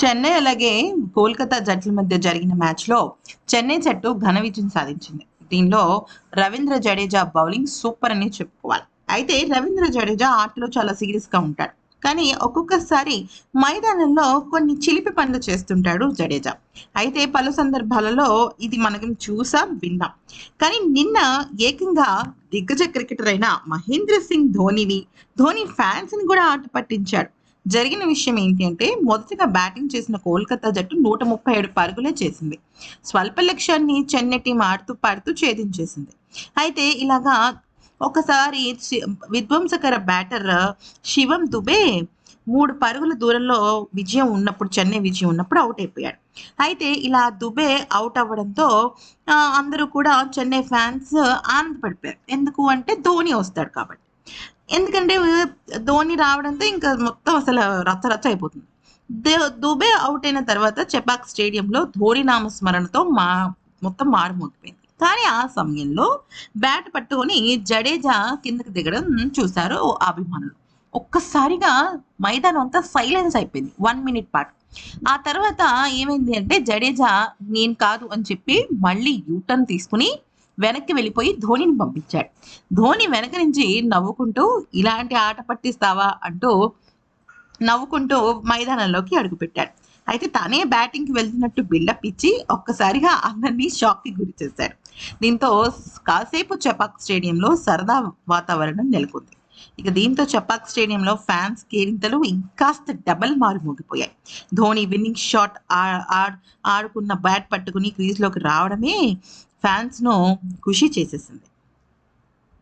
చెన్నై అలాగే కోల్కతా జట్ల మధ్య జరిగిన మ్యాచ్లో చెన్నై జట్టు ఘన విజయం సాధించింది. దీనిలో రవీంద్ర జడేజా బౌలింగ్ సూపర్ అని చెప్పుకోవాలి. అయితే రవీంద్ర జడేజా ఆటలో చాలా సీరియస్గా ఉంటాడు. కానీ ఒక్కొక్కసారి మైదానంలో కొన్ని చిలిపి పనులు చేస్తుంటాడు జడేజా. అయితే పలు సందర్భాలలో ఇది మనం చూసాం విన్నాం. కానీ నిన్న ఏకంగా దిగ్గజ క్రికెటర్ అయిన మహేంద్ర సింగ్ ధోనిని ధోని ఫ్యాన్స్ని కూడా ఆట పట్టించాడు. జరిగిన విషయం ఏంటి అంటే మొదటగా బ్యాటింగ్ చేసిన కోల్కతా జట్టు నూట ముప్పై ఏడు పరుగులే చేసింది. స్వల్ప లక్ష్యాన్ని చెన్నై టీం ఆడుతూ పాడుతూ ఛేదించేసింది. అయితే ఇలాగా ఒకసారి విధ్వంసకర బ్యాటర్ శివం దుబే మూడు పరుగుల దూరంలో విజయం ఉన్నప్పుడు చెన్నై విజయం ఉన్నప్పుడు అవుట్ అయిపోయాడు. అయితే ఇలా దుబే అవుట్ అవ్వడంతో అందరూ కూడా చెన్నై ఫ్యాన్స్ ఆనందపడిపోయారు. ఎందుకు అంటే ధోని వస్తాడు కాబట్టి. ఎందుకంటే ధోని రావడంతో ఇంకా మొత్తం అసలు రచ్చ రచ్చ అయిపోతుంది దుబే అవుట్ అయిన తర్వాత చెపాక్ స్టేడియంలో ధోని నామస్మరణతో మా మొత్తం మారుమోగిపోయింది కానీ ఆ సమయంలో బ్యాట్ పట్టుకొని జడేజా కిందకి దిగడం చూశారు అభిమానులు. ఒక్కసారిగా మైదానం అంతా సైలెన్స్ అయిపోయింది వన్ మినిట్ పాటు. ఆ తర్వాత ఏమైంది అంటే జడేజా నేను కాదు అని చెప్పి మళ్ళీ యూటర్న్ తీసుకుని వెనక్కి వెళ్ళిపోయి ధోనిని పంపించాడు. ధోని వెనక నుంచి నవ్వుకుంటూ ఇలాంటి ఆట పట్టిస్తావా? అంటూ నవ్వుకుంటూ మైదానంలోకి అడుగుపెట్టాడు అయితే తనే బ్యాటింగ్కి వెళ్తున్నట్టు బిల్డప్ ఇచ్చి ఒక్కసారిగా అందరినీ షాక్కి గురి చేశాడు. దీంతో కాసేపు చపాక్ స్టేడియంలో సరదా వాతావరణం నెలకొంది. ఇక దీంతో చపాక్ స్టేడియంలో ఫ్యాన్స్ కేరింతలు ఇంకాస్త డబల్ మారు మోగిపోయాయి. ధోని విన్నింగ్ షాట్ ఆడుకున్న బ్యాట్ పట్టుకుని క్రీజ్లోకి రావడమే ఫ్యాన్స్ను ఖుషి చేసేసింది.